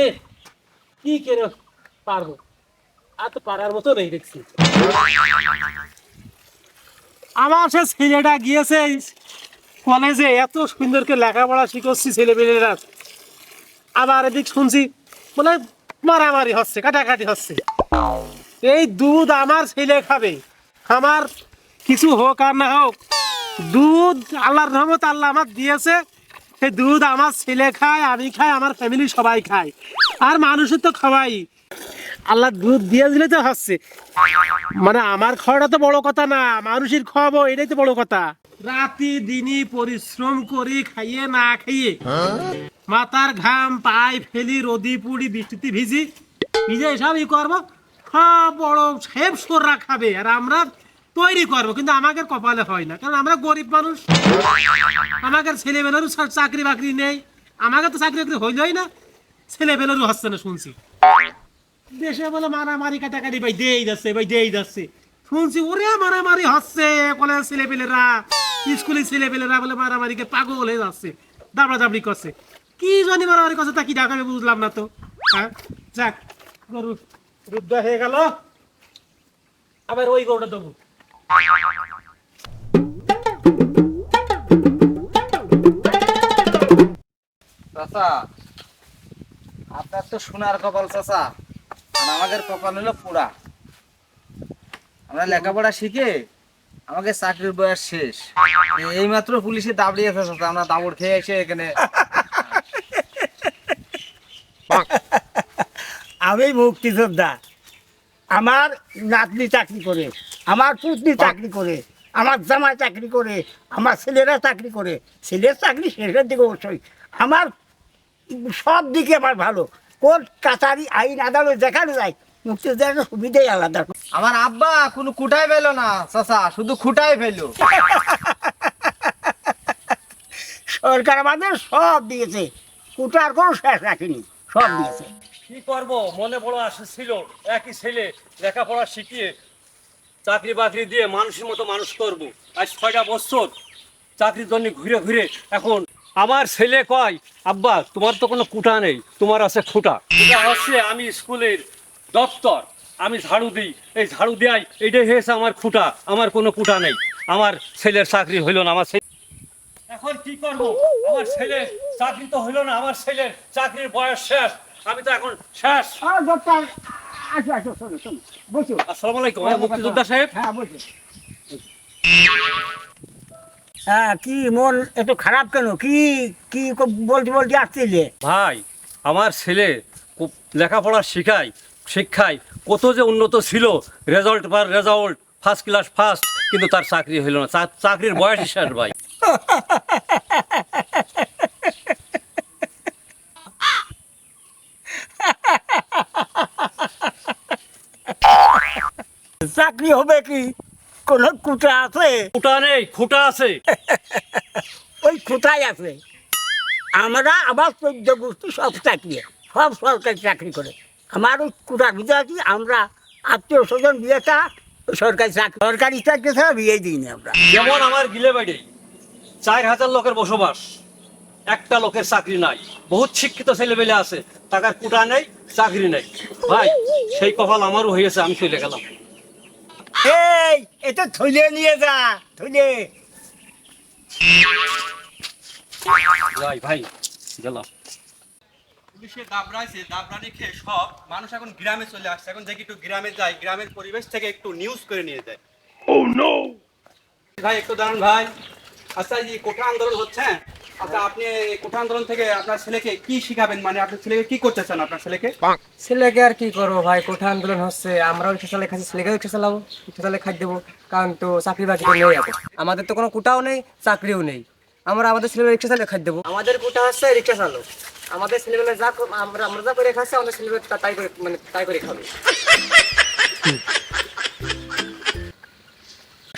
রে কি পারব? পারার মতো নেই দেখছি। আমার সে ছেলেটা গিয়েছে কলেজে, এত সুন্দর করে লেখাপড়া শিখছি আবার এদিক শুনছি বলে মারামারি হচ্ছে, কাটাকাটি হচ্ছে। এই দুধ আমার ছেলে খাবে। আমার কিছু হোক আর না হোক, দুধ আল্লাহর রহমত আল্লাহ আমার দিয়েছে। সেই দুধ আমার ছেলে খায়, আমি খাই, আমার ফ্যামিলি সবাই খায়। আর মানুষের তো খাওয়াই। আল্লাহ দুধ দিয়ে দিলে তো হচ্ছে। মানে আমার খাওয়াটা তো বড় কথা না, মানুষের খাওয়াবো, এটাই তো বড় কথা। রাতি দিনই পরিশ্রম করি, খাইয়ে না খাইয়ে। মাথার ঘাম, পায়ে ফেলি, রোদি পুড়ি, বৃষ্টিতে ভিজি। ভিজে সবই করব। হ্যাঁ বড় সেব সোররা খাবে। আর আমরা তৈরি করব, কিন্তু আমাদের কপালে হয় না। কারণ আমরা গরিব মানুষ, আমাদের ছেলেবেলারও চাকরি বাকরি নেই। আমাকে তো চাকরি বাকরি হইলই না। ছেলেবেলারও হচ্ছে না, শুনছি। দেশে বলে মারামারি, কাটাকাটি, ভাই, দেই যাচ্ছে, ভাই, দেই যাচ্ছে। শুনছি, ওরে মারামারি হচ্ছে। কলেজ ছেলেপেলেরা, স্কুলের ছেলেপেলেরা বলে মারামারিকে পাগল হয়ে যাচ্ছে দাবড়া দাবড়ি করছে। কি জানি মারামারি করছে তা কি দেখাবে বুঝলাম না তো। হ্যাঁ যাক, গরু রুদ্ধ হয়ে গেল। আবার ওই গরুটা দেবো। চাচা, আপনার তো সোনার কপাল চাচা, আর আমাদের কপাল হলো আমরা লেখাপড়া শিখে আমাকে চাকরির বয়স শেষ। এই মাত্র পুলিশে দাবড়িয়েছে চাচা, আমরা দাবড় খেয়ে এসে এখানে আমি মুক্তিযোদ্ধা। আমার নাতনি চাকরি করে। আমার পুতনি চাকরি করে আমার জামাই চাকরি করে আমার ছেলেরা চাকরি করে। ছেলের চাকরি শেষের দিকে অবশ্যই। আমার সব দিকে আমার ভালো। কোর্ট কাছারি আইন আদালত যেখানে যায় মুক্তিযোদ্ধার সুবিধাই আলাদা। আমার আব্বা কোনো কুটাই পেল না চাচা শুধু খুঁটাই ফেলো সরকার আমাদের সব দিয়েছে। কুটার কোনো শেষ রাখেনি সব দিয়েছে। কি করব? মনে বড় আশা ছিল। একই ছেলে লেখাপড়া শিখিয়ে চাকরি বাকরি দিয়ে মানুষের মতো মানুষ করব। আজ ছয়টা বছর চাকরির জন্য ঘুরে ঘুরে এখন আমার ছেলে কয়, আব্বা, তোমার তো কোনো কুটা নেই, তোমার আছে খুঁটা। খুঁটা হচ্ছে আমি স্কুলের দপ্তর। আমি ঝাড়ু দিই। এই ঝাড়ু দেয় এইটাই হয়েছে আমার খুঁটা। আমার কোনো কুটা নেই। আমার ছেলের চাকরি হইল না, আমার ছেলে এখন কি করব? আমার ছেলে চাকরি তো হইল না, আমার ছেলের চাকরির বয়স শেষ। আমি তো এখন শেষ। আসো আসো শোনো শোনো। বসো। আসসালামু আলাইকুম। হ্যাঁ, মুক্তিযোদ্ধা সাহেব? হ্যাঁ বসো। হ্যাঁ কি মন এত খারাপ কেন? কি কি ক- বলতে বলতে আসছিলে ভাই আমার ছেলে কো- লেখাপড়া শিখায় শিক্ষায় কত যে উন্নত ছিল রেজাল্ট পার রেজাল্ট ফার্স্ট ক্লাস ফার্স্ট কিন্তু তার চাকরি হইল না। চাকরির বয়স শেষ ভাই। চাকরি হবে কি? কোন কুটা আছে? খুঁটা নেই খুঁটা আছে। ওই খুঁটাই আছে। আমরা আবার চোদ্দ গোষ্ঠী সব চাকরি সব সরকারি চাকরি করে। আমার ওই কুটার ভিতরে আছি আমরা আত্মীয় স্বজন বিয়েটা সরকারি চাকরি সরকারি চাকরি ছাড়া বিয়ে দিইনি আমরা। যেমন আমার গিলে বাড়ি চার হাজার লোকের বসবাস একটা লোকের চাকরি নাই। বহুত শিক্ষিত ছেলেবেলে আছে টাকার কুটা নেই চাকরি নেই। ভাই সেই কপাল আমারও হয়েছে আমি চলে গেলাম। এই এটা থইলে নিয়ে যা থইলে। যাই ভাই গেলাম। পুলিশে দাবড়াইছে দাবড়ানি খেয়ে সব মানুষ এখন গ্রামে চলে আসছে। এখন দেখি একটু গ্রামে যাই গ্রামের পরিবেশ থেকে একটু নিউজ করে নিয়ে যায়। ভাই একটু দাঁড়ান ভাই। আচ্ছা এই কোঠা আন্দোলন হচ্ছে আচ্ছা আপনি কোঠা আন্দোলন থেকে আপনার ছেলেকে কি শিখাবেন? মানে আপনার ছেলেকে কি করতে চান আপনার ছেলেকে? ছেলেকে আর কি করব ভাই? কোঠা আন্দোলন হচ্ছে? আমরাও রিক্সা চালাই খাচ্ছি ছেলেকেও রিক্সা চালাবো। রিক্সা চালাই খাই দেবো কারণ তো চাকরি বাকরি নেই আমাদের তো কোনো কোটাও নেই চাকরিও নেই। আমরা আমাদের ছেলেবেলা রিক্সা চালিয়ে খাই দেবো। আমাদের কোটা হচ্ছে রিক্সা চালক। আমাদের ছেলেবেলা যা আমরা আমরা যা করে খাচ্ছি আমাদের ছেলেবেলা তাই করে মানে তাই করে খাবে।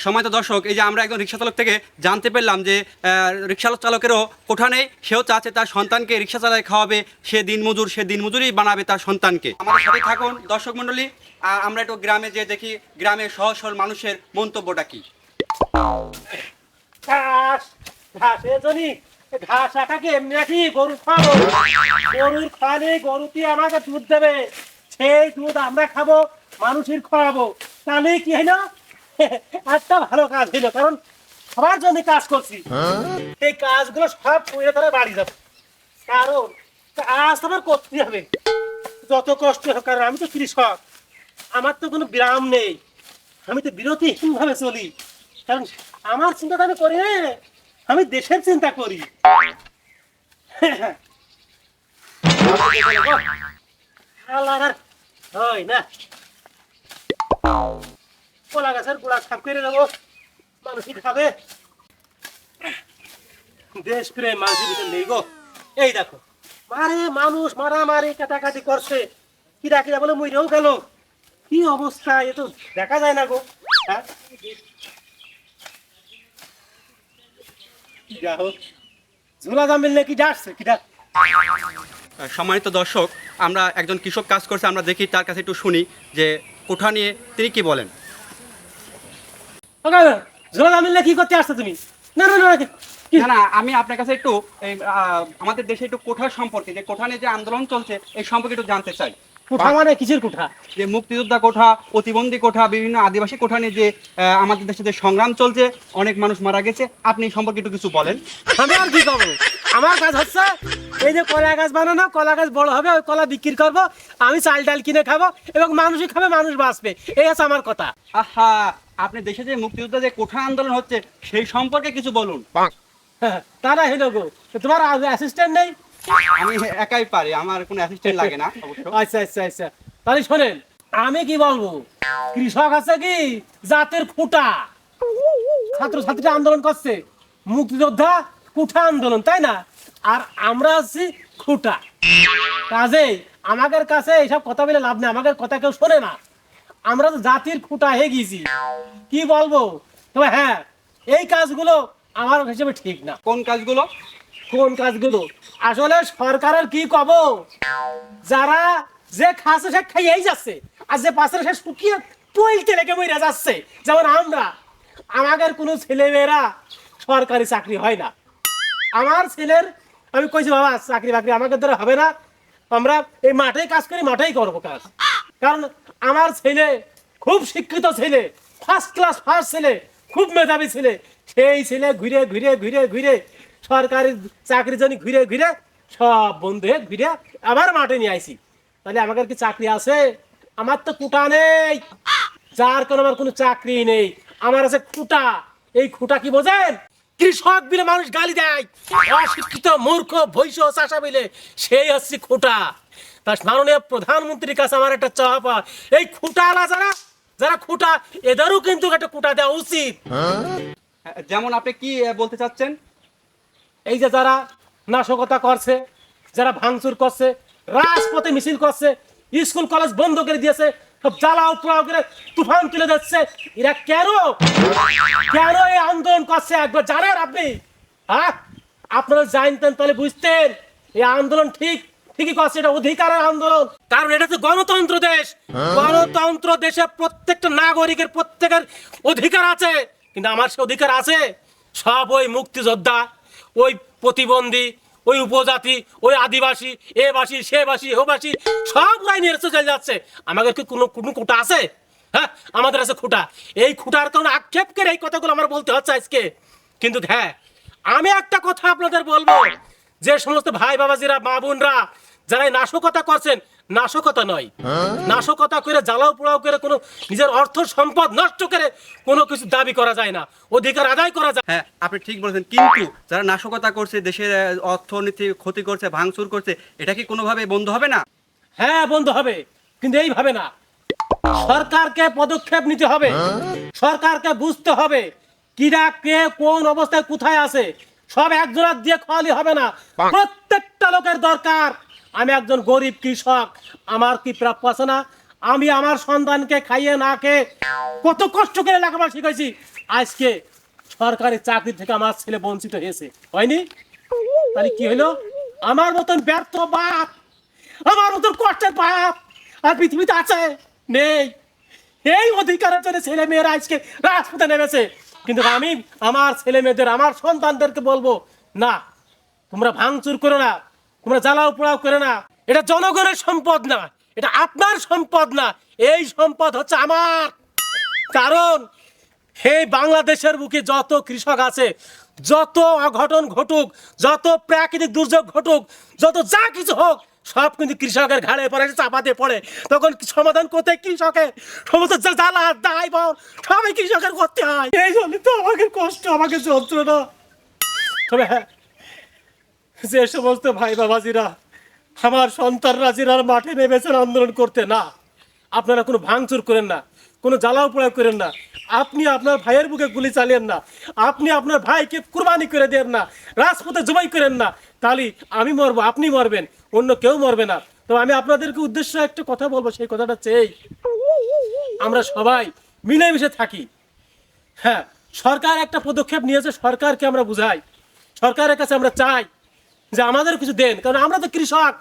সময় তো দর্শক, এই যে আমরা একজন রিক্সা চালক থেকে জানতে পারলাম যে রিক্সা চালকেরও কোঠা নেই, সেও চাচ্ছে তার সন্তানকে রিক্সা চালায় খাওয়াবে, সে দিনমজুর, সে দিনমজুরই বানাবে তার সন্তানকে। আমাদের সাথে থাকুন দর্শক মণ্ডলী আমরা একটু গ্রামে যে দেখি, গ্রামের সহজ সরল মানুষের মন্তব্যটা কি? ঘাস রাখাকে এমনি রাখি গরু খাব গরুর খালে গরুটি আমাকে দুধ দেবে? সেই দুধ আমরা খাব, মানুষের খাওয়াবো তাহলে কি হইল একটা ভালো কাজ হইল কারণ সবার জন্য কাজ করছি। এই কাজগুলো সব করে তারা বাড়ি যাবে। কারণ কাজ আমার করতে হবে। যত কষ্ট হোক কারণ আমি তো কৃষক। আমার তো কোনো বিরাম নেই। আমি তো বিরতিহীন ভাবে চলি। কারণ আমার চিন্তা তো আমি করি না। আমি দেশের চিন্তা করি। হয় না। কলা গাছের গোড়া সাফ করে দেবো মানুষই খাবে দেশ প্রেম মানুষের ভিতরে নেই গো। এই দেখো, মারে মানুষ মারামারি কাটাকাটি করছে। কিরা কিরা বলে মইরেও গেল। কি অবস্থা, এ তো দেখা যায় না গো। হ্যাঁ? সম্মানিত দর্শক, আমরা একজন কৃষক কাজ করছে, আমরা দেখি তার কাছে একটু শুনি যে কোঠা নিয়ে তিনি কি বলেন? কি করতে তুমি? না আমি আপনার কাছে একটু আমাদের দেশে একটু কোঠার সম্পর্কে, যে কোঠানে যে আন্দোলন চলছে, এই সম্পর্কে একটু জানতে চাই। কুঠা মানে কিসের কুঠা? যে মুক্তিযোদ্ধা কোঠা প্রতিবন্ধী কোঠা বিভিন্ন আদিবাসী কোঠা নিয়ে যে আমাদের দেশে যে সংগ্রাম চলছে অনেক মানুষ মারা গেছে। আপনি সম্পর্কে একটু কিছু বলেন। আমি আর কি করব? আমার কাজ হচ্ছে এই যে কলা গাছ বানানো কলা গাছ বড় হবে ওই কলা বিক্রি করব আমি চাল ডাল কিনে খাব এবং মানুষই খাবে মানুষ বাঁচবে। এই আছে আমার কথা। আহা আপনি দেশে যে মুক্তিযোদ্ধা যে কোঠা আন্দোলন হচ্ছে সেই সম্পর্কে কিছু বলুন। তারা হইল গো তোমার অ্যাসিস্ট্যান্ট নেই? আমি একাই পারি আমার কোনো অ্যাসিস্ট্যান্ট লাগে না অবশ্য। আচ্ছা আচ্ছা আচ্ছা। তাহলে শোনেন আমি কি বলব? কৃষক আছে কি? জাতের খুঁটা। ছাত্র ছাত্রীরা আন্দোলন করছে। মুক্তিযোদ্ধা কুঠা আন্দোলন তাই না? আর আমরা আছি খুঁটা। কাজেই আমাদের কাছে এইসব কথা বলে লাভ নেই আমাদের কথা কেউ শোনে না। আমরা তো জাতির খুঁটা হয়ে গেছি কি বলব? তবে হ্যাঁ এই কাজগুলো আমার হিসেবে ঠিক না। কোন কাজগুলো? কোন কাজগুলো? আসলে সরকারের কি কব? যারা যে খাচ্ছে সে খাইয়েই যাচ্ছে, আর যে পাশে সে শুকিয়ে টুয়েলতে লেগে মরে যাচ্ছে, যেমন আমরা। আমাদের কোনো ছেলেমেয়েরা সরকারি চাকরি হয় না। আমার ছেলের, আমি কইছি, বাবা, চাকরি বাকরি আমাদের দ্বারা হবে না। আমরা এই মাঠেই কাজ করি, মাঠেই করব কাজ। কারণ আমার ছেলে খুব শিক্ষিত ছেলে ফার্স্ট ক্লাস ফার্স্ট ছেলে, খুব মেধাবী ছেলে। সেই ছেলে ঘুরে ঘুরে ঘুরে ঘুরে সরকারি চাকরির জন্য ঘুরে ঘুরে সব বন্ধু হয়ে ঘুরে আবার মাঠে নিয়ে আইছি। তাহলে আমাদের কি চাকরি আছে? আমার তো কুটা নেই। যার কোনো আমার কোনো চাকরি নেই। আমার আছে খুঁটা। এই খুঁটা কি বোঝেন? কৃষক বিলে মানুষ গালি দেয়। অশিক্ষিত মূর্খ ভৈষ চাষা বিলে সেই হচ্ছে খুঁটা। তার মাননীয় প্রধানমন্ত্রীর কাছে আমার একটা চাপা এই খুঁটারা যারা যারা খুঁটা এদেরও কিন্তু একটা খুঁটা দেওয়া উচিত। হ্যাঁ, যেমন আপনি কি বলতে চাচ্ছেন? এই যে যারা নাশকতা করছে যারা ভাঙচুর করছে রাজপথে মিছিল করছে স্কুল কলেজ বন্ধ করে দিয়েছে সব জ্বালাও পোড়াও করে তুফান তুলে যাচ্ছে এরা কেন? কেন এই আন্দোলন করছে? একবার জানেন আপনি? হ্যাঁ? আপনারা জানতেন তাহলে বুঝতেন এই আন্দোলন ঠিক ঠিকই করছে এটা অধিকারের আন্দোলন। কারণ এটা তো গণতন্ত্র দেশ। গণতন্ত্র দেশে প্রত্যেকটা নাগরিকের প্রত্যেকের অধিকার আছে। কিন্তু আমার সে অধিকার আছে? সব ওই মুক্তিযোদ্ধা ওই প্রতিবন্ধী, ওই উপজাতি, ওই আদিবাসী, এ বাসী, সে বাসী, ও বাসী, সব লাইনের চলে যাচ্ছে। আমাদের কি কোনো কোনো কোটা আছে? হ্যাঁ আমাদের আছে খুঁটা। এই খুঁটার কারণে আক্ষেপ করে এই কথাগুলো আমার বলতে হচ্ছে আজকে। কিন্তু হ্যাঁ আমি একটা কথা আপনাদের বলব। যে সমস্ত ভাই বাবাজিরা মা বোনরা যারা নাশকতা করছেন নাশকতা নয়। নাশকতা করে জ্বালাও পোড়াও করে কোনো নিজের অর্থ সম্পদ নষ্ট করে কোনো কিছু দাবি করা যায় না। অধিকার আদায় করা যায়। হ্যাঁ আপনি ঠিক বলেছেন। কিন্তু যারা নাশকতা করছে দেশের অর্থনীতি ক্ষতি করছে ভাঙচুর করছে এটা কি কোনোভাবে বন্ধ হবে না? হ্যাঁ বন্ধ হবে। কিন্তু এইভাবে না। সরকারকে পদক্ষেপ নিতে হবে। সরকারকে বুঝতে হবে কিরা কে কোন অবস্থায় কোথায় আছে। সব একজনের দিয়ে খাওয়ালি হবে না। প্রত্যেকটা লোকের দরকার। আমি একজন গরিব কৃষক, আমার কি প্রাপ্য আছে না? আমি আমার সন্তানকে খাইয়ে না খেয়ে কত কষ্ট করে লেখাপড়া শিখেছি। আজকে সরকারি চাকরি থেকে আমার ছেলে বঞ্চিত হয়েছে। হয়নি? তাহলে কি হলো? আমার মতন ব্যর্থ বাপ, আমার মতন কষ্টের বাপ আর পৃথিবীতে আছে, নেই। এই অধিকারের জন্য ছেলে মেয়েরা আজকে রাজপথে নেমেছে। কিন্তু আমি আমার ছেলে মেয়েদের, আমার সন্তানদেরকে বলব, না, তোমরা ভাঙচুর করো না। তোমরা জ্বালাও পোড়াও করে না। এটা জনগণের সম্পদ না, এটা আপনার সম্পদ না, এই সম্পদ হচ্ছে আমার। কারণ এই বাংলাদেশের বুকে যত কৃষক আছে, যত অঘটন ঘটুক, যত প্রাকৃতিক দুর্যোগ ঘটুক, যত যা কিছু হোক, সব কিন্তু কৃষকের ঘাড়ে পড়ে, চাপাতে পড়ে। তখন সমাধান করতে কৃষকের সমস্ত জ্বালা, দায়, বল, সবাই কৃষকের করতে হয়। এই জন্য তো আমাকে কষ্ট, আমাকে যন্ত্রণা। তবে হ্যাঁ যে সমস্ত ভাই বাবাজিরা আমার সন্তানরা যারা মাঠে নেমেছেন আন্দোলন করতে, না। আপনারা কোনো ভাঙচুর করেন না, কোনো জ্বালাও প্রয়োগ করেন না। আপনি আপনার ভাইয়ের বুকে গুলি চালিয়েন না। আপনি আপনার ভাইকে কুরবানি করে দেন না, রাজপথে জবাই করেন না। তাহলে আমি মরবো, আপনি মরবেন, অন্য কেউ মরবে না। তো আমি আপনাদেরকে উদ্দেশ্য একটা কথা বলব, সেই কথাটা চেয়ে আমরা সবাই মিলেমিশে থাকি। হ্যাঁ সরকার একটা পদক্ষেপ নিয়েছে, সরকারকে আমরা বুঝাই। সরকারের কাছে আমরা চাই যে আমাদের কিছু দেন, কারণ আমরা তো কৃষক।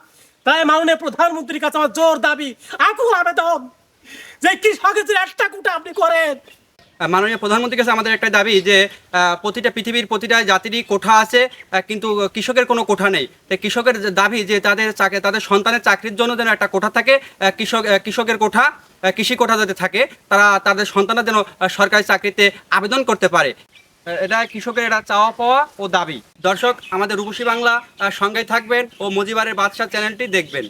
তাই মাননীয় প্রধানমন্ত্রীর কাছে আমার জোর দাবি, আকুল আবেদন যে কৃষকের যে একটা কুটা আপনি করেন। মাননীয় প্রধানমন্ত্রীর কাছে আমাদের একটা দাবি যে প্রতিটা পৃথিবীর প্রতিটা জাতিরই কোঠা আছে কিন্তু কৃষকের কোনো কোঠা নেই। তাই কৃষকের দাবি যে তাদের চাকরি তাদের সন্তানের চাকরির জন্য যেন একটা কোঠা থাকে কৃষক কৃষকের কোঠা কৃষি কোঠা যাতে থাকে, তারা তাদের সন্তানরা যেন সরকারি চাকরিতে আবেদন করতে পারে। এটা কৃষকের এটা চাওয়া পাওয়া ও দাবি। দর্শক, আমাদের রূপসী বাংলা সঙ্গে থাকবেন ও মজিবারের বাদশাহ চ্যানেলটি দেখবেন।